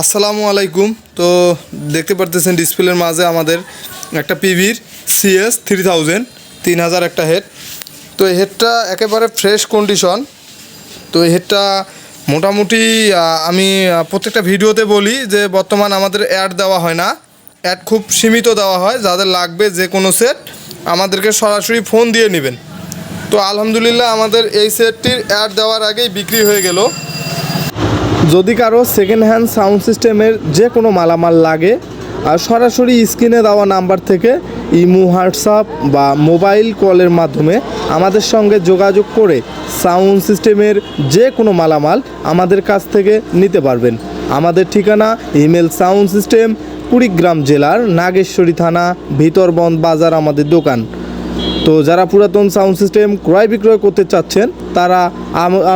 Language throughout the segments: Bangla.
আসসালামু আলাইকুম। তো দেখতে পারতেছেন ডিসপ্লের মাঝে আমাদের একটা পিভির সিএস থ্রি থাউজেন্ড তিন হাজার একটা হেড তো এই হেডটা একেবারে ফ্রেশ কন্ডিশন তো এই হেডটা মোটামুটি আমি প্রত্যেকটা ভিডিওতে বলি যে বর্তমান আমাদের অ্যাড দেওয়া হয় না। অ্যাড খুব সীমিত দেওয়া হয়, যাদের লাগবে যে কোনো সেট আমাদেরকে সরাসরি ফোন দিয়ে নেবেন। তো আলহামদুলিল্লাহ আমাদের এই সেটটির অ্যাড দেওয়ার আগেই বিক্রি হয়ে গেল। যদি কারও সেকেন্ড হ্যান্ড সাউন্ড সিস্টেমের যে কোনো মালামাল লাগে, আর সরাসরি স্ক্রিনে দেওয়া নাম্বার থেকে ইমো হোয়াটসঅ্যাপ বা মোবাইল কলের মাধ্যমে আমাদের সঙ্গে যোগাযোগ করে সাউন্ড সিস্টেমের যে কোনো মালামাল আমাদের কাছ থেকে নিতে পারবেন। আমাদের ঠিকানা ইমেল সাউন্ড সিস্টেম কুড়িগ্রাম জেলার নাগেশ্বরী থানা ভিতরবন্দ বাজার আমাদের দোকান। তো যারা পুরাতন সাউন্ড সিস্টেম ক্রয় বিক্রয় করতে চাচ্ছেন, তারা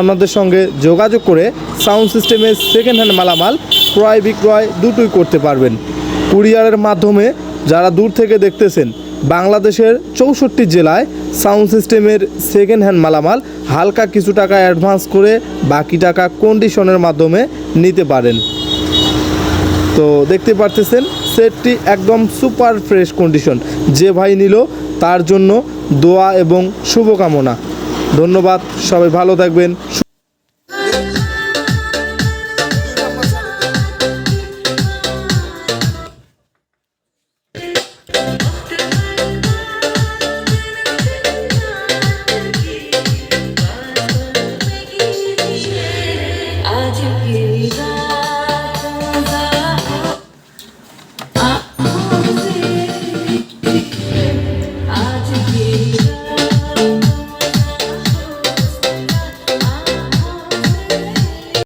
আমাদের সঙ্গে যোগাযোগ করে সাউন্ড সিস্টেমের সেকেন্ড হ্যান্ড মালামাল ক্রয় বিক্রয় দুটোই করতে পারবেন। কুরিয়ারের মাধ্যমে যারা দূর থেকে দেখতেছেন, বাংলাদেশের চৌষট্টি জেলায় সাউন্ড সিস্টেমের সেকেন্ড হ্যান্ড মালামাল হালকা কিছু টাকা অ্যাডভান্স করে বাকি টাকা কন্ডিশনের মাধ্যমে নিতে পারেন। তো দেখতে পারতেছেন সেটটি একদম সুপার ফ্রেশ কন্ডিশন যে ভাই নিল তার জন্য দোয়া এবং শুভকামনা। ধন্যবাদ সবাই ভালো থাকবেন